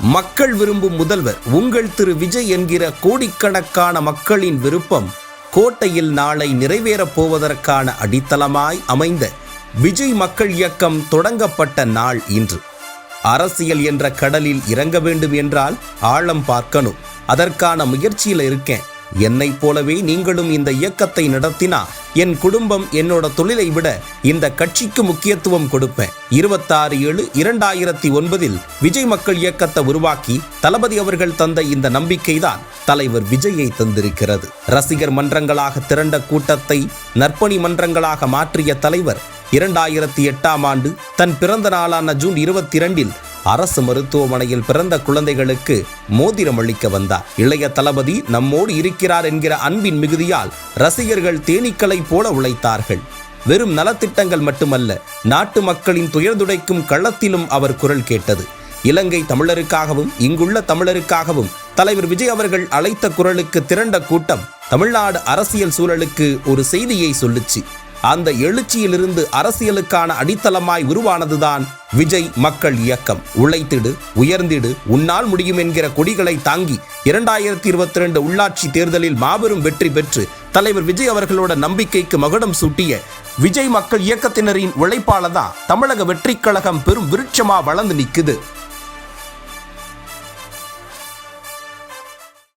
மக்கள் விரும்பும் முதல்வர் உங்கள் திரு விஜய் என்கிற கோடிக்கணக்கான மக்களின் விருப்பம் கோட்டையில் நாளை நிறைவேறப் போவதற்கான அடித்தளமாய் அமைந்த விஜய் மக்கள் இயக்கம் தொடங்கப்பட்ட நாள் இன்று. அரசியல் என்ற கடலில் இறங்க வேண்டும் என்றால் ஆழம் பார்க்கணும். அதற்கான முயற்சியில் இருக்கேன். என்னைப் போலவே நீங்களும் இந்த இயக்கத்தை நடத்தினா என் குடும்பம் என்னோட தொழிலை விட இந்த கட்சிக்கு முக்கியத்துவம் கொடுப்பேன். இருபத்தாறு ஏழு இரண்டாயிரத்தி ஒன்பதில் விஜய் மக்கள் இயக்கத்தை உருவாக்கி தளபதி அவர்கள் தந்த இந்த நம்பிக்கைதான் தலைவர் விஜயை தந்திருக்கிறது. ரசிகர் மன்றங்களாக திரண்ட கூட்டத்தை நற்பணி மன்றங்களாக மாற்றிய தலைவர் இரண்டாயிரத்தி எட்டாம் ஆண்டு தன் பிறந்த நாளான ஜூன் இருபத்தி இரண்டில் அரசு மருத்துவமனையில் பிறந்த குழந்தைகளுக்கு மோதிரம் அளிக்க வந்தார். இளைய தளபதி நம்மோடு இருக்கிறார் என்கிற அன்பின் மிகுதியால் ரசிகர்கள் தேனீக்களைப் போல உழைத்தார்கள். வெறும் நலத்திட்டங்கள் மட்டுமல்ல நாட்டு மக்களின் துயர்துடைக்கும் களத்திலும் அவர் குரல் கேட்டது. இலங்கை தமிழருக்காகவும் இங்குள்ள தமிழருக்காகவும் தலைவர் விஜய் அவர்கள் அழைத்த குரலுக்கு திரண்ட கூட்டம் தமிழ்நாடு அரசியல் சூழலுக்கு ஒரு செய்தியை சொல்லுச்சு. அந்த எழுச்சியிலிருந்து அரசியலுக்கான அடித்தளமாய் உருவானதுதான் விஜய் மக்கள் இயக்கம். உழைத்திடு உயர்ந்திடு உன்னால் முடியும் என்கிற கொடிகளை தாங்கி இரண்டாயிரத்தி இருபத்தி ரெண்டு உள்ளாட்சி தேர்தலில் மாபெரும் வெற்றி பெற்று தலைவர் விஜய் அவர்களோட நம்பிக்கைக்கு மகுடம் சூட்டிய விஜய் மக்கள் இயக்கத்தினரின் உழைப்பால தான் தமிழக வெற்றிக் கழகம் பெரும் விருட்சமா வளர்ந்து நிக்குது.